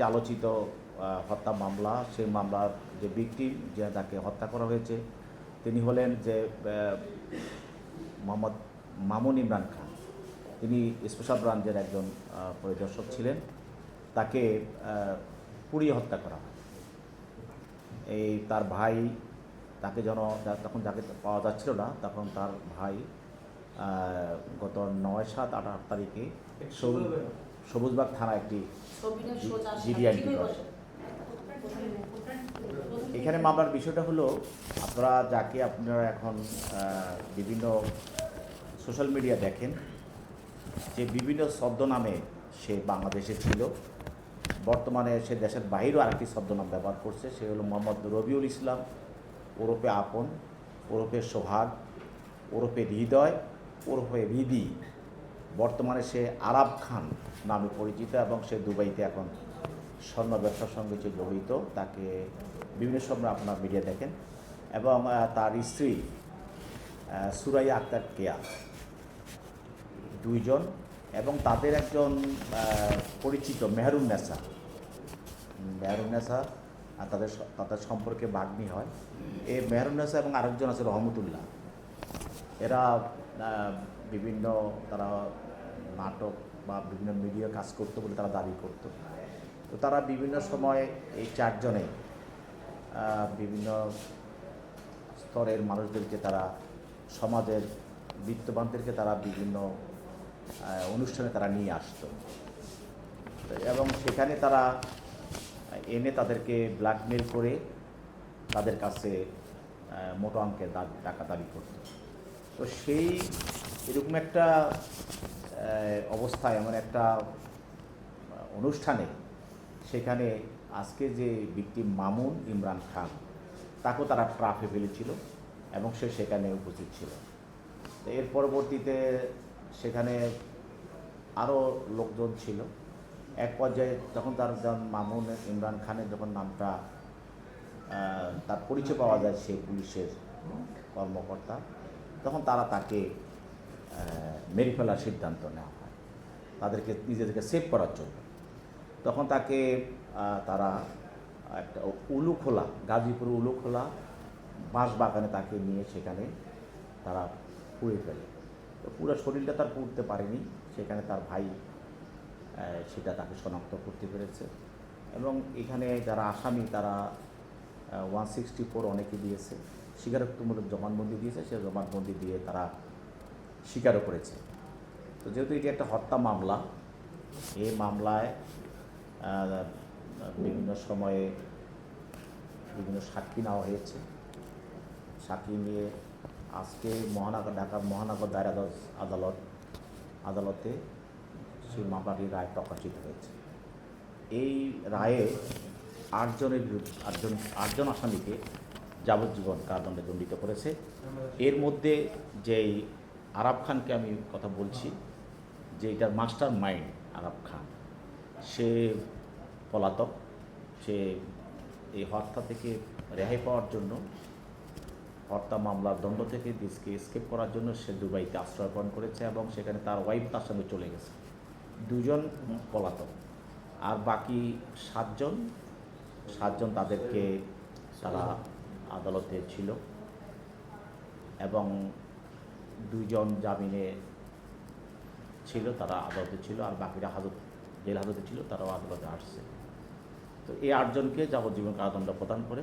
যে আলোচিত হত্যা মামলা সেই মামলার যে ভিকটিম যে তাকে হত্যা করা হয়েছে তিনি হলেন যে মোহাম্মদ মামুন ইমরান খান। তিনি স্পেশাল ব্রাঞ্চের একজন পরিদর্শক ছিলেন। তাকে পুড়িয়ে হত্যা করা হয়। এই তার ভাই তাকে যেন তখন যাকে পাওয়া যাচ্ছিল না তখন তার ভাই গত নয় সাত আট আট তারিখে সবুজবাগ থানা একটি করে। এখানে মামলার বিষয়টা হলো আপনারা যাকে আপনারা এখন বিভিন্ন সোশ্যাল মিডিয়া দেখেন যে বিভিন্ন ছদ্মনামে সে বাংলাদেশে ছিল। বর্তমানে সে দেশের বাইরেও আরেকটি ছদ্মনাম ব্যবহার করছে সে হলো মোহাম্মদ রবিউল ইসলাম ওরফে আপন ওরফে সোহাগ ওরফে হৃদয় ওরফে হৃদি বর্তমানে সে আরাব খান নামে পরিচিত এবং সে দুবাইতে এখন স্বর্ণ ব্যবসার সঙ্গে যে জড়িত। তাকে বিভিন্ন সময় আপনার মিডিয়া দেখেন এবং তার স্ত্রী সুরাইয়া আক্তার কেয়া দুইজন এবং তাদের একজন পরিচিত মেহরুন নেসা। মেহরুন নেসা তাদের তাদের সম্পর্কে বাগ্নি হয়। এই মেহরুন নেসা এবং আরেকজন আছে রহমতুল্লাহ। এরা বিভিন্ন তারা নাটক বা বিভিন্ন মিডিয়া কাজ করতো বলে তারা দাবি করতো। তো তারা বিভিন্ন সময় এই চারজনে বিভিন্ন স্তরের মানুষদেরকে তারা, সমাজের বিত্তবানদেরকে তারা বিভিন্ন অনুষ্ঠানে তারা নিয়ে আসতো। এবং সেখানে তারা এনে তাদেরকে ব্ল্যাকমেল করে তাদের কাছে মোটো অঙ্কের টাকা দাবি করত। তো সেই এরকম একটা অবস্থায়, এমন একটা অনুষ্ঠানে সেখানে আজকে যে ব্যক্তি মামুন ইমরান খান, তাকেও তারা ট্রাফে ফেলেছিল এবং সে সেখানে উপস্থিত ছিল। তো এর পরবর্তীতে সেখানে আরও লোকজন ছিল। এক পর্যায়ে যখন তার, যখন মামুন ইমরান খানের যখন নামটা তার পরিচয় পাওয়া যায় সে পুলিশের কর্মকর্তা, তখন তারা তাকে মেরে ফেলার সিদ্ধান্ত নেওয়া হয়। তাদেরকে নিজেদেরকে সেভ করার জন্য। তখন তাকে তারা একটা উলুখোলা গাজীপুর উলুখোলা বাঁশ বাগানে তাকে নিয়ে সেখানে তারা পুড়ে ফেলে। তো পুরো শরীরটা তার পুড়তে পারেনি। সেখানে তার ভাই সেটা তাকে শনাক্ত করতে পেরেছে। এবং এখানে যারা আসামি, তারা ওয়ান সিক্সটি ফোর অনেকে দিয়েছে। স্বীকারোক্তিমূলক জবানবন্দি দিয়েছে। সে জবানবন্দি দিয়ে তারা স্বীকারও করেছে। তো যেহেতু এটি একটা হত্যা মামলা এই মামলায় বিভিন্ন সময়ে বিভিন্ন সাক্ষী নেওয়া হয়েছে। সাক্ষী নিয়ে আজকে মহানগর, ঢাকা মহানগর দায়রা আদালত- আদালত, আদালতে সেই মামলাটির রায় প্রকাশিত হয়েছে। এই রায়ে আটজনের বিরুদ্ধে, আটজন আটজন আসামিকে যাবজ্জীবন কারাদণ্ডে দণ্ডিত করেছে। এর মধ্যে যেই আরাব খানকে আমি কথা বলছি যে এটার মাস্টার মাইন্ড আরাব খান। সে পলাতক, সে এই হত্যা থেকে রেহাই পাওয়ার জন্য, হত্যা মামলার দণ্ড থেকে দেশকে স্কেপ করার জন্য সে দুবাইতে আশ্রয় গ্রহণ করেছে এবং সেখানে তার ওয়াইফ তার সঙ্গে চলে গেছে। দুজন পলাতক। আর বাকি সাতজন সাতজন তাদেরকে তারা আদালতে ছিল। এবং দুইজন জামিনে ছিল, তারা আদালতে ছিল, আর বাকিরা হাজত, জেল হাজতে ছিল, তারাও আদালতে আসছে। তো এই আটজনকে যাবজ্জীবন কারাদণ্ড প্রদান করে